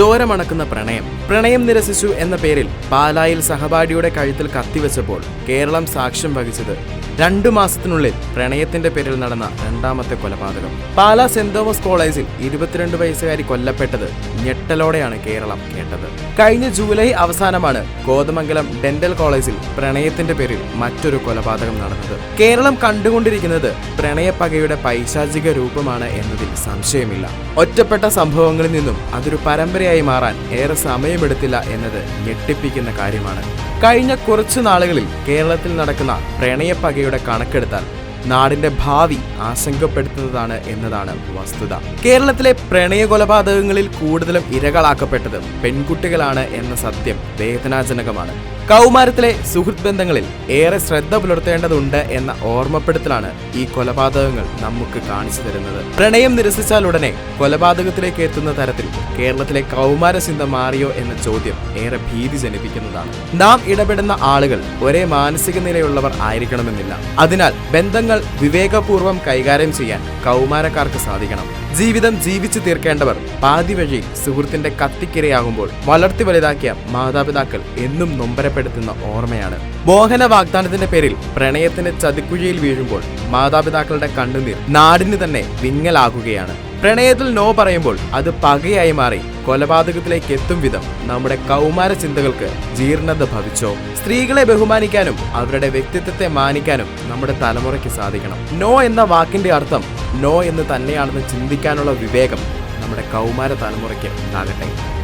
ചോരമണക്കുന്ന പ്രണയം. പ്രണയം നിരസിച്ചു എന്ന പേരിൽ പാലായിൽ സഹപാഠിയുടെ കഴുത്തിൽ കത്തിവെച്ചപ്പോൾ കേരളം സാക്ഷ്യം വഹിച്ചത് രണ്ടു മാസത്തിനുള്ളിൽ പ്രണയത്തിന്റെ പേരിൽ നടന്ന രണ്ടാമത്തെ കൊലപാതകം. പാലാ സെന്റ് തോമസ് കോളേജിൽ ഇരുപത്തിരണ്ട് വയസ്സുകാരി കൊല്ലപ്പെട്ടത് ഞെട്ടലോടെയാണ് കേരളം കേട്ടത് കഴിഞ്ഞ ജൂലൈ അവസാനമാണ് കോതമംഗലം ഡെന്റൽ കോളേജിൽ പ്രണയത്തിന്റെ പേരിൽ മറ്റൊരു കൊലപാതകം നടന്നത്. കേരളം കണ്ടുകൊണ്ടിരിക്കുന്നത് പ്രണയപ്പകയുടെ പൈശാചിക രൂപമാണ് എന്നതിൽ സംശയമില്ല. ഒറ്റപ്പെട്ട സംഭവങ്ങളിൽ നിന്നും അതൊരു പരമ്പരയായി മാറാൻ ഏറെ സമയമെടുത്തില്ല എന്നത് ഞെട്ടിപ്പിക്കുന്ന കാര്യമാണ്. കഴിഞ്ഞ കുറച്ചു നാളുകളിൽ കേരളത്തിൽ നടക്കുന്ന പ്രണയപ്പകയുടെ കണക്കെടുത്താൽ നാടിന്റെ ഭാവി ആശങ്കപ്പെടുത്തുന്നതാണ് എന്നതാണ് വസ്തുത. കേരളത്തിലെ പ്രണയ കൊലപാതകങ്ങളിൽ കൂടുതലും ഇരകളാക്കപ്പെട്ടത് പെൺകുട്ടികളാണ് എന്ന സത്യം വേദനാജനകമാണ്. കൗമാരത്തിലെ സുഹൃത്ത് ബന്ധങ്ങളിൽ ഏറെ ശ്രദ്ധ പുലർത്തേണ്ടതുണ്ട് എന്ന ഓർമ്മപ്പെടുത്തലാണ് ഈ കൊലപാതകങ്ങൾ നമുക്ക് കാണിച്ചു തരുന്നത്. പ്രണയം നിരസിച്ചാൽ ഉടനെ കൊലപാതകത്തിലേക്ക് എത്തുന്ന തരത്തിൽ കേരളത്തിലെ കൗമാര ചിന്ത മാറിയോ എന്ന ചോദ്യം ഏറെ ഭീതി ജനിപ്പിക്കുന്നതാണ്. നാം ഇടപെടുന്ന ആളുകൾ ഒരേ മാനസിക നിലയുള്ളവർ ആയിരിക്കണമെന്നില്ല. അതിനാൽ ബന്ധങ്ങൾ വിവേകപൂർവം കൈകാര്യം ചെയ്യാൻ കൗമാരക്കാർക്ക് സാധിക്കണം. ജീവിതം ജീവിച്ചു തീർക്കേണ്ടവർ പാതി വഴി സുഹൃത്തിന്റെ കത്തിക്കിരയാകുമ്പോൾ വളർത്തി വലുതാക്കിയ മാതാപിതാക്കൾ എന്നും നൊമ്പരപ്പെടുത്തുന്ന ഓർമ്മയാണ്. മോഹന വാഗ്ദാനത്തിന്റെ പേരിൽ പ്രണയത്തിന്റെ ചതിക്കുഴിയിൽ വീഴുമ്പോൾ മാതാപിതാക്കളുടെ കണ്ണുനീർ നാടിന് തന്നെ വിങ്ങലാകുകയാണ്. പ്രണയത്തിൽ നോ പറയുമ്പോൾ അത് പകയായി മാറി. കൊലപാതകത്തിലേക്ക് എത്തും വിധം നമ്മുടെ കൗമാര ചിന്തകൾക്ക് ജീർണത ഭവിച്ചോ? സ്ത്രീകളെ ബഹുമാനിക്കാനും അവരുടെ വ്യക്തിത്വത്തെ മാനിക്കാനും നമ്മുടെ തലമുറയ്ക്ക് സാധിക്കണം. നോ എന്ന വാക്കിന്റെ അർത്ഥം നോ എന്ന് തന്നെയാണെന്ന് ചിന്തിക്കാനുള്ള വിവേകം നമ്മുടെ കൗമാര തലമുറയ്ക്ക് ഉണ്ടാകട്ടെ.